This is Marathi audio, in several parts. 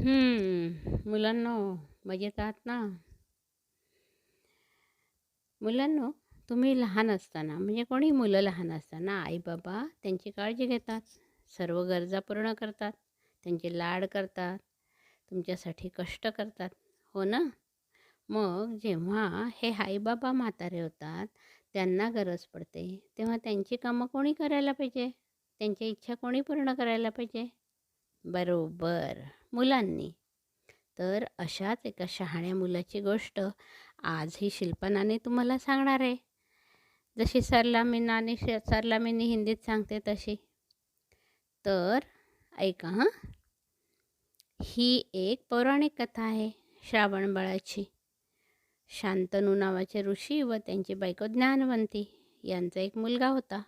हम्म, मुलांनो मजेत आहात ना? मुलांनो, तुम्ही लहान असताना म्हणजे कोणी मुलं लहान असताना आई-बाबा त्यांची काळजी घेतात, सर्व गरजा पूर्ण करतात, त्यांचे लाड करतात, तुमच्यासाठी कष्ट करतात, हो ना? मग जेव्हा हे आई-बाबा म्हातारे होतात, त्यांना गरज पडते, तेव्हा त्यांची कामं कोणी करायला पाहिजे? त्यांच्या इच्छा कोणी पूर्ण करायला पाहिजे? बरोबर, मुलांनी. तर अशाच एका शहाण्या मुलाची गोष्ट आज ही शिल्पनाने तुम्हाला सांगणार आहे. जशी सरलामीनाने श सरलामीनी हिंदीत सांगते तशी. तर ऐका हां. ही एक पौराणिक कथा आहे श्रावणबाळाची. शांतनू नावाचे ऋषी व त्यांची बायको ज्ञानवंती यांचा एक मुलगा होता.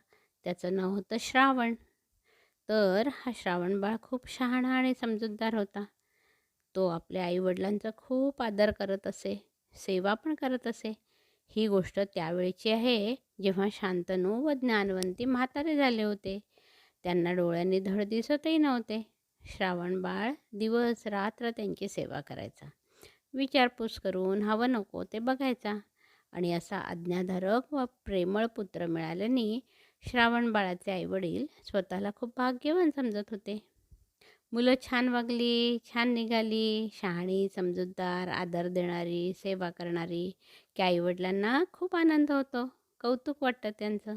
त्याचं नाव होतं श्रावण. तर हा श्रावणबाळ खूप शहाणा आणि समजूतदार होता. तो आपल्या आईवडिलांचा खूप आदर करत असे, सेवा पण करत असे. ही गोष्ट त्यावेळची आहे जेव्हा शांतनू व ज्ञानवंती म्हातारे झाले होते. त्यांना डोळ्यांनी धड दिसतही नव्हते. श्रावणबाळ दिवस रात्र त्यांची सेवा करायचा. विचारपूस करून हवं नको ते बघायचा आणि असा आज्ञाधारक व प्रेमळ पुत्र मिळाल्याने श्रावण बाळाचे आईवडील स्वतःला खूप भाग्यवान समजत होते. मुलं छान वागली, छान निघाली, शहाणी, समजूतदार, आदर देणारी, सेवा करणारी की आईवडिलांना खूप आनंद होतो, कौतुक वाटतं त्यांचं.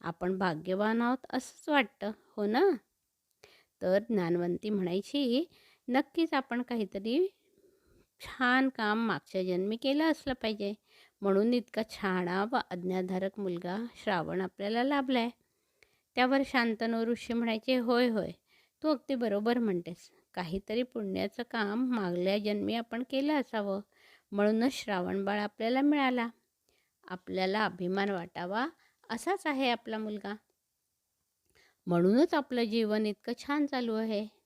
आपण भाग्यवान आहोत असंच वाटतं, हो ना? तर ज्ञानवंती म्हणायची, नक्कीच आपण काहीतरी छान काम मागच्या जन्मी केलं असलं पाहिजे. म्हणून इतका छाणा व अज्ञाधारक मुलगा श्रावण आपल्याला लाभला आहे. त्यावर शांतनू ऋषी म्हणायचे, होय होय, तू अगदी बरोबर म्हणतेस. काहीतरी पुण्याचं काम मागल्या जन्मी आपण केलं असावं. म्हणूनच श्रावण बाळ आपल्याला मिळाला. आपल्याला अभिमान वाटावा असाच आहे आपला मुलगा. म्हणूनच आपलं जीवन इतकं छान चालू आहे.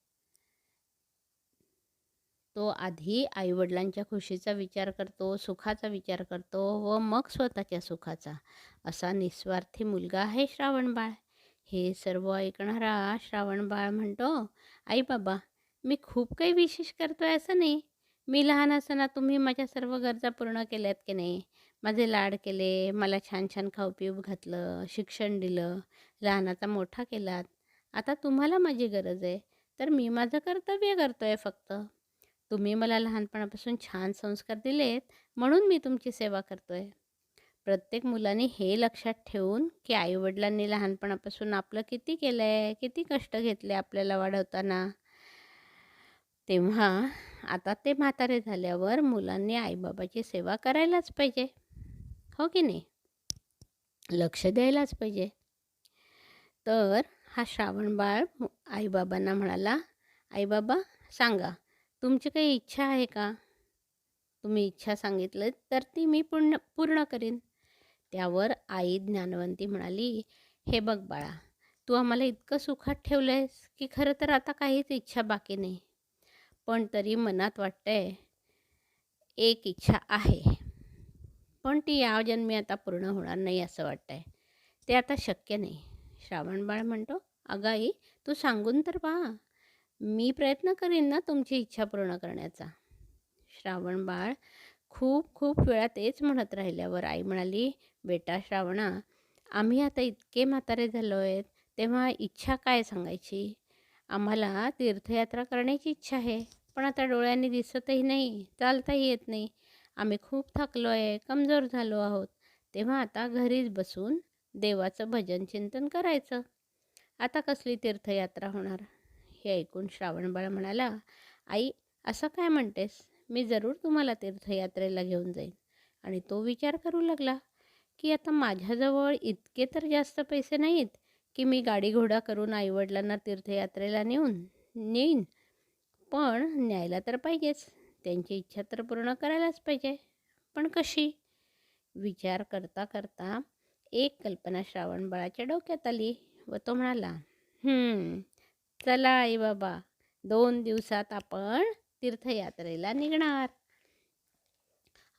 तो आधी आईवडिलांच्या खुशीचा विचार करतो, सुखाचा विचार करतो व मग स्वतःच्या सुखाचा. असा निस्वार्थी मुलगा आहे श्रावणबाळ. हे सर्व ऐकणारा श्रावणबाळ म्हणतो, आई बाबा, मी खूप काही विशेष करतो आहे असं नाही. मी लहान असताना तुम्ही माझ्या सर्व गरजा पूर्ण केल्यात की नाही? माझे लाड केले, मला छान छान खाऊ-पिऊ घातलं, शिक्षण दिलं, लहानाचा मोठा केलात. आता तुम्हाला माझी गरज आहे, तर मी माझं कर्तव्य करतो आहे फक्त. तुम्ही मला लहानपणापासून छान संस्कार दिलेत, म्हणून मी तुमची सेवा करतो आहे प्रत्येक मुलाने हे लक्षात ठेवून की आईवडिलांनी लहानपणापासून आपलं किती केलं आहे, किती कष्ट घेतले आपल्याला वाढवताना. तेव्हा आता ते म्हातारे झाल्यावर मुलांनी आईबाबाची सेवा करायलाच पाहिजे, हो की नाही? लक्ष द्यायलाच पाहिजे. तर हा श्रावणबाळ आईबाबांना म्हणाला, आईबाबा सांगा, तुमची काही इच्छा आहे का? तुम्ही इच्छा सांगितलं तर ती मी पूर्ण पूर्ण करीन. त्यावर आई ज्ञानवंती म्हणाली, हे बघ बाळा, तू आम्हाला इतकं सुखात ठेवलं आहेस की खरं तर आता काहीच इच्छा बाकी नाही. पण तरी मनात वाटतंय, एक इच्छा आहे. पण ती या जन्मी आता पूर्ण होणार नाही असं वाटतंय. ते आता शक्य नाही. श्रावणबाळ म्हणतो, अगं आई, तू सांगून तर पहा. मी प्रयत्न करीन ना तुमची इच्छा पूर्ण करण्याचा. श्रावण बाळ खूप खूप वेळा तेच म्हणत राहिल्यावर आई म्हणाली, बेटा श्रावणा, आम्ही आता इतके म्हातारे झालो आहेत, तेव्हा इच्छा काय सांगायची? आम्हाला तीर्थयात्रा करण्याची इच्छा आहे. पण आता डोळ्यांनी दिसतही नाही, चालताही येत नाही. आम्ही खूप थकलो आहे, कमजोर झालो आहोत. तेव्हा आता घरीच बसून देवाचं भजन चिंतन करायचं. आता कसली तीर्थयात्रा होणार? हे ऐकून श्रावणबाळ म्हणाला, आई असं काय म्हणतेस? मी जरूर तुम्हाला तीर्थयात्रेला घेऊन जाईन. आणि तो विचार करू लागला की आता माझ्याजवळ इतके तर जास्त पैसे नाहीत की मी गाडीघोडा करून आईवडिलांना तीर्थयात्रेला नेऊन नेईन. पण न्यायला तर पाहिजेच. त्यांची इच्छा तर पूर्ण करायलाच पाहिजे. पण कशी? विचार करता करता एक कल्पना श्रावणबाळाच्या डोक्यात आली व तो म्हणाला, चला आई बाबा, दोन दिवसात आपण तीर्थयात्रेला निघणार.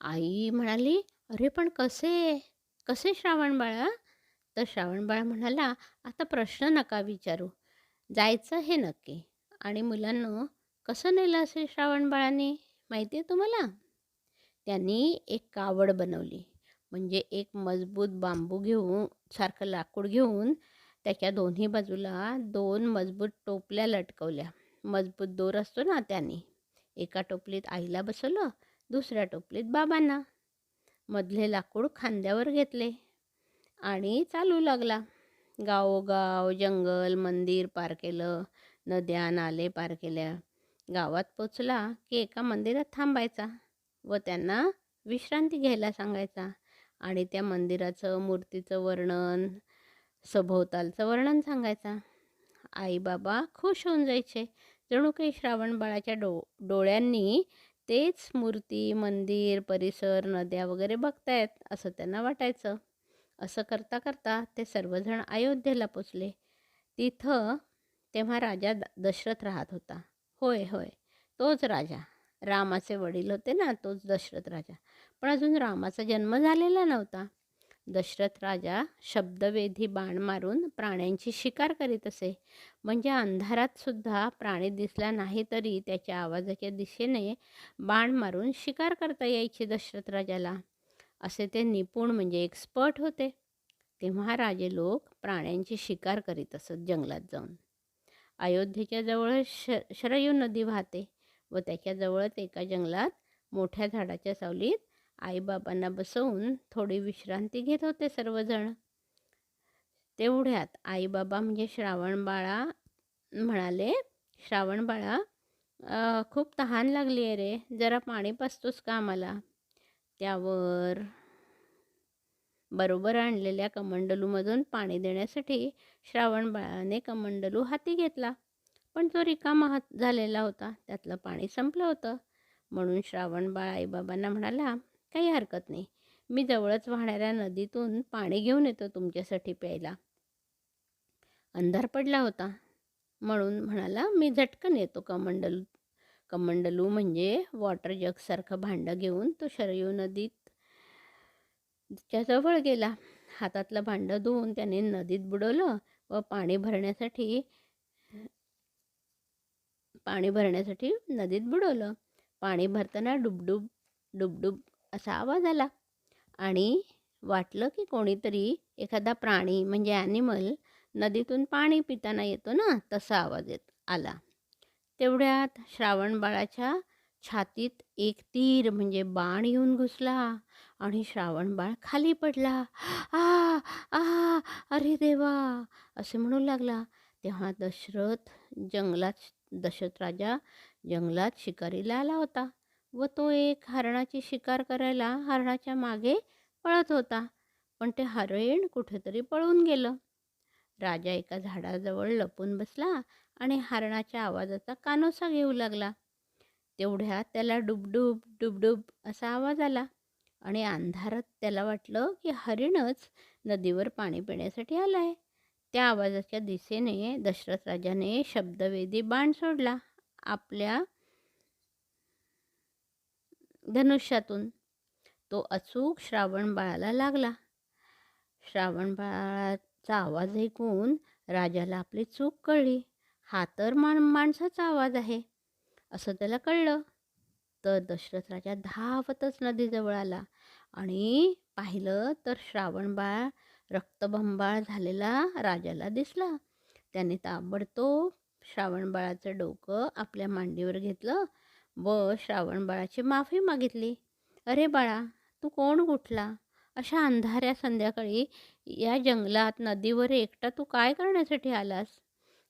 आई म्हणाली, अरे पण कसे? कसे श्रावणबाळा? तर श्रावणबाळ म्हणाला, आता प्रश्न नका विचारू. जायचं हे नक्की. आणि मुलांनो, कसं नेलं असेल श्रावण बाळाने माहिती आहे तुम्हाला त्यांनी एक कावड बनवली म्हणजे एक मजबूत बांबू घेऊन सारखं लाकूड घेऊन त्याच्या दोन्ही बाजूला दोन मजबूत टोपल्या लटकवल्या. मजबूत दोर असतो ना त्याने. एका टोपलीत आईला बसवलं दुसऱ्या टोपलीत बाबांना. मधले लाकूड खांद्यावर घेतले आणि चालू लागला. गावोगाव जंगल मंदिर पार केलं नद्या नाले पार केल्या. गावात पोचला की एका मंदिरात थांबायचा व त्यांना विश्रांती घ्यायला सांगायचा आणि त्या मंदिराचं मूर्तीचं वर्णन सभोवतालचं वर्णन सांगायचा. आई बाबा खुश होऊन जायचे. जणू काही श्रावण बाळाच्या डो डोळ्यांनी तेच मूर्ती मंदिर परिसर नद्या वगैरे बघतायत असं त्यांना वाटायचं. असं करता करता ते सर्वजण अयोध्येला पोचले. तिथं तेव्हा राजा द दशरथ राहत होता. होय होय तोच राजा. रामाचे वडील होते ना तोच दशरथ राजा. पण अजून रामाचा जन्म झालेला नव्हता. दशरथ राजा शब्दवेधी बाण मारून प्राण्यांची शिकार करीत असे. म्हणजे अंधारात सुद्धा प्राणी दिसला नाही तरी त्याच्या आवाजाच्या दिशेने बाण मारून शिकार करता यायची दशरथ राजाला. असे ते निपुण म्हणजे एक्सपर्ट होते. तेव्हा राजे लोक प्राण्यांची शिकार करीत असत जंगलात जाऊन. अयोध्येच्या जवळ श शरयू नदी वाहते व त्याच्याजवळच एका जंगलात मोठ्या झाडाच्या सावलीत आईबाबांना बसवून थोडी विश्रांती घेत होते सर्वजण. तेवढ्यात आईबाबा म्हणजे श्रावण बाळा म्हणाले श्रावण बाळा खूप तहान लागली आहे रे जरा पाणी पाचतोस का आम्हाला? त्यावर बरोबर आणलेल्या कमंडलूमधून पाणी देण्यासाठी श्रावण बाळाने कमंडलू हाती घेतला. पण तो रिकामा हात झालेला होता त्यातलं पाणी संपलं होतं. म्हणून श्रावण बाळ आईबाबांना म्हणाला काही हरकत नाही. मी जवळच वाहणाऱ्या नदीतून पाणी घेऊन येतो तुमच्यासाठी प्यायला. अंधार पडला होता. म्हणून म्हणाला मी झटकन येतो कमंडलू कमंडलू म्हणजे वॉटर जगसारखं भांडं घेऊन तो शरयू नदीत जवळ गेला. हातातलं भांडं धुवून त्याने नदीत बुडवलं व पाणी भरण्यासाठी पाणी भरण्यासाठी नदीत बुडवलं. पाणी भरताना डुबडुब डुबडुब असा आवाज आला. आणि वाटलं की कोणीतरी एखादा प्राणी म्हणजे ॲनिमल नदीतून पाणी पिताना येतो ना तसा आवाज येत आला. तेवढ्यात श्रावण बाळाच्या छातीत एक तीर म्हणजे बाण येऊन घुसला आणि श्रावण बाळ खाली पडला. आ आ अरे देवा! असे म्हणू लागला. तेव्हा दशरथ जंगलात दशरथ राजा जंगलात शिकारीला आला होता. व तो एक हरणाची शिकार करायला हरणाच्या मागे पळत होता. पण ते हरिण कुठेतरी पळून गेलं. राजा एका झाडाजवळ लपून बसला आणि हरणाच्या आवाजाचा कानोसा घेऊ लागला. तेवढ्यात त्याला डुबडुब डुबडुब असा आवाज आला आणि अंधारात त्याला वाटलं की हरिणच नदीवर पाणी पिण्यासाठी आलं आहे त्या आवाजाच्या दिशेने दशरथ राजाने शब्दवेदी बाण सोडला. आपल्या धनुष्यातून. तो अचूक श्रावण बाळाला लागला. श्रावण बाळाचा आवाज ऐकून राजाला आपली चूक कळली. हा तर मान माणसाचा आवाज आहे. असं त्याला कळलं. तर दशरथ राजा धावतच नदीजवळ आला आणि पाहिलं तर श्रावण बाळ रक्तबंबाळ झालेला राजाला दिसला. त्याने ताबडतोब श्रावण बाळाचं डोकं आपल्या मांडीवर घेतलं व श्रावणबाळाची माफी मागितली. अरे बाळा तू कोण कुठला अशा अंधाऱ्या संध्याकाळी या जंगलात नदीवर एकटा तू काय करण्यासाठी आलास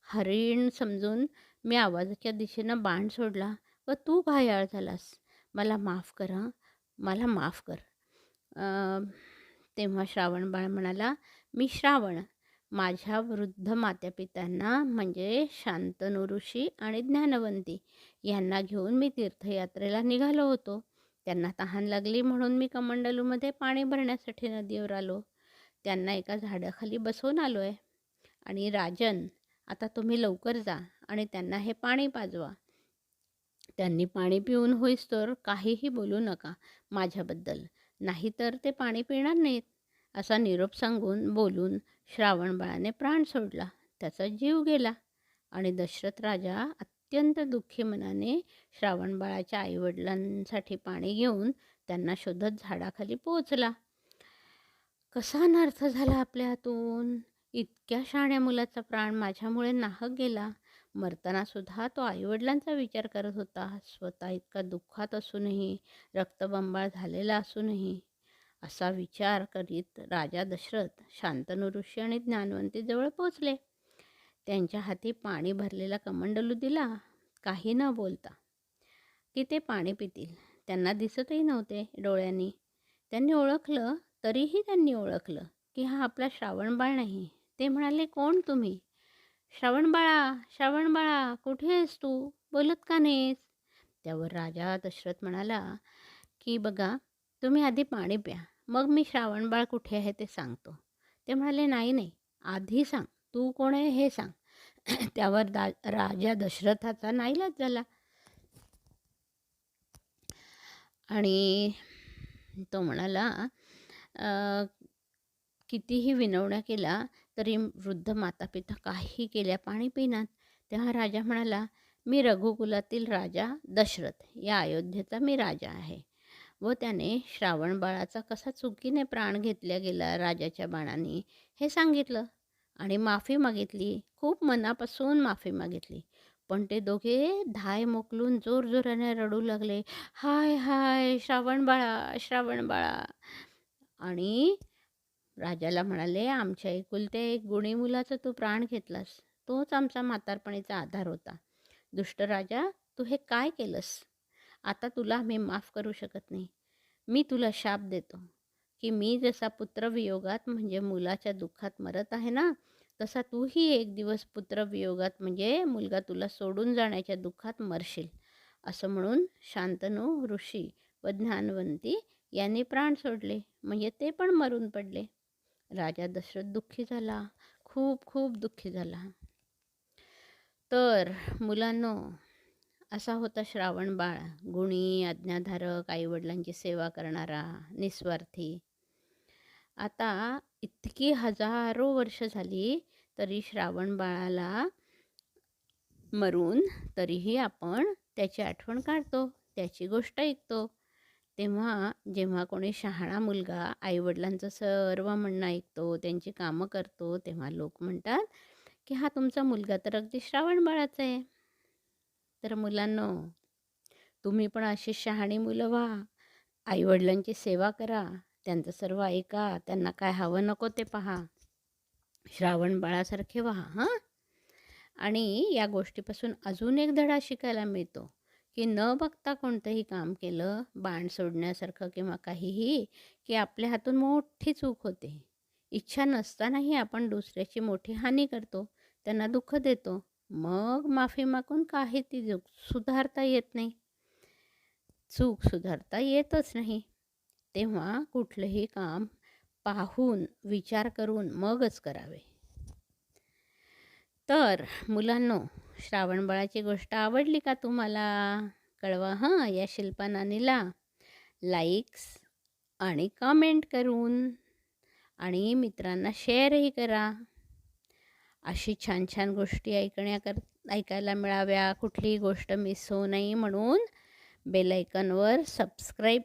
हरिण समजून मी आवाजाच्या दिशेनं बाण सोडला व तू घायाळ झालास. मला माफ कर मला माफ कर. तेव्हा श्रावण बाळ म्हणाला मी श्रावण. माझ्या वृद्ध मात्यापित्यांना म्हणजे शांतनू ऋषी आणि ज्ञानवंती. यांना घेऊन मी तीर्थयात्रेला निघालो होतो. त्यांना तहान लागली म्हणून मी कमंडलूमध्ये पाणी भरण्यासाठी नदीवर आलो. त्यांना एका झाडाखाली बसवून आलो आहे आणि राजन आता तुम्ही लवकर जा आणि त्यांना हे पाणी पाजवा. त्यांनी पाणी पिऊन होईस तर काहीही बोलू नका माझ्याबद्दल. नाहीतर ते पाणी पिणार नाहीत. असा निरोप सांगून बोलून श्रावणबाळाने प्राण सोडला. त्याचा जीव गेला. आणि दशरथ राजा अत्यंत दुःखी मनाने श्रावणबाळाच्या आईवडिलांसाठी पाणी घेऊन त्यांना शोधत झाडाखाली पोचला कसा अनर्थ झाला आपल्या हातून इतक्या शाण्या मुलाचा प्राण माझ्यामुळे नाहक गेला. मरताना सुद्धा तो आईवडिलांचा विचार करत होता. स्वतः इतका दुःखात असूनही रक्तबंबाळ झालेला असूनही. असा विचार करीत राजा दशरथ शांतनु ऋषी आणि ज्ञानवंतीजवळ पोचले त्यांच्या हाती पाणी भरलेला कमंडलू दिला काही न बोलता. की ते पाणी पितील. त्यांना दिसतही नव्हते डोळ्यांनी. त्यांनी ओळखलं तरीही त्यांनी ओळखलं की हा आपला श्रावणबाळ नाही. ते म्हणाले कोण तुम्ही? श्रावणबाळा श्रावणबाळा कुठे आहेस तू? बोलत का नाहीस? त्यावर राजा दशरथ म्हणाला की बघा तुम्ही आधी पाणी प्या. मग मी श्रावणबाळ कुठे आहे ते सांगतो. ते म्हणाले नाही नाही. आधी सांग. तू कोण आहे हे सांग. त्यावर दा राजा दशरथाचा नाईलाज झाला. आणि तो म्हणाला कितीही विनवण्या केला तरी वृद्ध मातापिता काही केल्या पाणी पिनात तेव्हा राजा म्हणाला मी रघुकुलातील राजा दशरथ या अयोध्येचा मी राजा आहे. व त्याने श्रावण बाळाचा कसा चुकीने प्राण घेतल्या गेला राजाच्या बाणाने हे सांगितलं. आणि माफी मागितली. खूप मनापासून माफी मागितली. पण ते दोघे धाय मोकलून जोरजोराने रडू लागले. हाय हाय श्रावण बाळा श्रावण बाळा. आणि राजाला म्हणाले आमच्या एकुलत्या एक गुणी मुलाचा तू प्राण घेतलास. तोच आमचा म्हातारपणीचा आधार होता. दुष्ट राजा तू हे काय केलंस? आता तुला आम्ही माफ करू शकत नाही. मी तुला शाप देतो. की मी जसा पुत्रवियोगात म्हणजे मुलाच्या दुःखात मरत आहे ना तसा तूही एक दिवस पुत्रवियोगात म्हणजे मुलगा तुला सोडून जाण्याच्या दुःखात मरशील. असं म्हणून शांतनू ऋषी व ज्ञानवंती यांनी प्राण सोडले. म्हणजे ते पण मरून पडले. राजा दशरथ दुःखी झाला. खूप खूप दुःखी झाला. तर मुलांनो असा होता श्रावण बाळ. गुणी आज्ञाधारक आईवडिलांची सेवा करणारा निस्वार्थी आता इतकी हजारो वर्ष झाली तरी श्रावण बाळाला मरून तरीही आपण त्याची आठवण काढतो त्याची गोष्ट ऐकतो. तेव्हा जेव्हा कोणी शहाणा मुलगा आईवडिलांचं सर्व म्हणणं ऐकतो त्यांची कामं करतो तेव्हा लोक म्हणतात की हा तुमचा मुलगा तर अगदी श्रावण बाळाचा आहे. तर मुलांनो तुम्ही पण अशी शहाणी मुलं व्हा. आईवडिलांची सेवा करा. त्यांचं सर्व ऐका त्यांना काय हवं नको ते पहा. श्रावण बाळासारखे व्हा हां? आणि या गोष्टीपासून अजून एक धडा शिकायला मिळतो की न बघता कोणतंही काम केलं बाण सोडण्यासारखं किंवा काहीही की आपल्या हातून मोठी चूक होते. इच्छा नसतानाही आपण दुसऱ्याची मोठी हानी करतो त्यांना दुःख देतो. मग माफी मागून काही ती चूक सुधारता येत नाही. चूक सुधारता येतच नाही. तेव्हा कुठलंही काम पाहून विचार करून मगच करावे. तर मुलांनो श्रावणबाळाची गोष्ट आवडली का तुम्हाला? कळवा हां या शिल्पा नानीला लाईक्स आणि कमेंट करून आणि मित्रांना शेअरही करा. अशी छान छान गोष्टी ऐकण्याकर ऐकायला मिळाव्या. कुठलीही गोष्ट मिस होऊ नये म्हणून बेलायकनवर सबस्क्राईब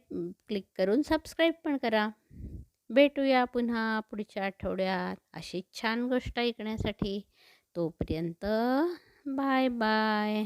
क्लिक करून सबस्क्राईब पण करा. भेटूया पुन्हा पुढच्या आठवड्यात अशी छान गोष्ट ऐकण्यासाठी. तोपर्यंत बाय बाय.